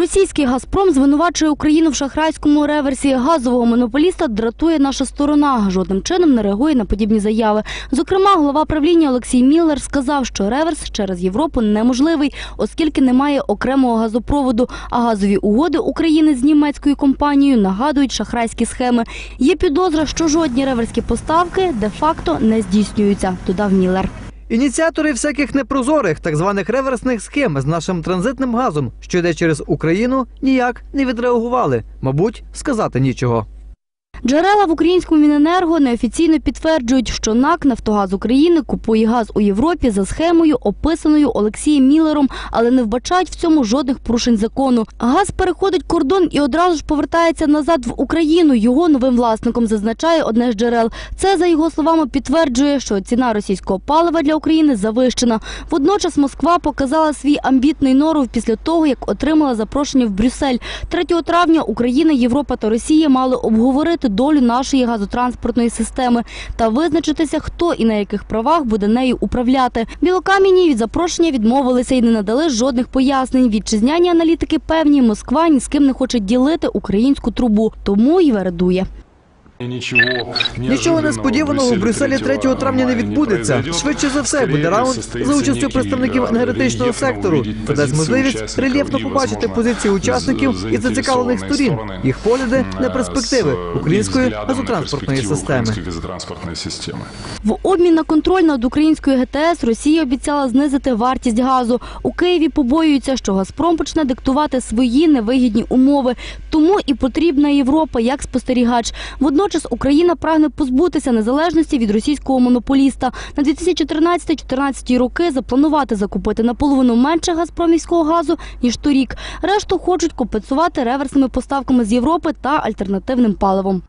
Російський Газпром звинувачує Україну в шахрайському реверсі. Газового монополіста дратує наша сторона. Жодним чином не реагує на подібні заяви. Зокрема, голова правління Олексій Міллер сказав, що реверс через Європу неможливий, оскільки немає окремого газопроводу. А газові угоди України з німецькою компанією нагадують шахрайські схеми. Є підозра, що жодні реверські поставки де-факто не здійснюються. Додав Міллер. Ініціатори всяких непрозорих, так званих реверсних схем з нашим транзитним газом, що йде через Україну, ніяк не відреагували. Мабуть, сказати нічого. Джерела в українському Міненерго неофіційно підтверджують, що НАК «Нафтогаз України» купує газ у Європі за схемою, описаною Олексієм Міллером, але не вбачають в цьому жодних порушень закону. Газ переходить кордон і одразу ж повертається назад в Україну. Його новим власником зазначає одне з джерел. Це, за його словами, підтверджує, що ціна російського палива для України завищена. Водночас Москва показала свій амбітний норов після того, як отримала запрошення в Брюссель. 3 травня Україна, Європа та Росія мали обговорити долю нашої газотранспортної системи та визначитися, хто і на яких правах буде нею управляти. Білокам'яні від запрошення відмовилися і не надали жодних пояснень. Вітчизняні аналітики певні, Москва ні з ким не хоче ділити українську трубу, тому й вередує. Нічого несподіваного в Брюсселі 3 травня не відбудеться. Швидше за все буде раунд за участю представників енергетичного сектору. Це дасть можливість рельєфно побачити позиції учасників і зацікавлених сторін, їх погляди на перспективи української газотранспортної системи. В обмін на контроль над українською ГТС Росія обіцяла знизити вартість газу. У Києві побоюються, що Газпром почне диктувати свої невигідні умови. Тому і потрібна Європа як спостерігач. Водночас Україна прагне позбутися незалежності від російського монополіста. На 2014-2014 роки запланувати закупити наполовину менше газпромівського газу ніж торік. Решту хочуть компенсувати реверсними поставками з Європи та альтернативним паливом.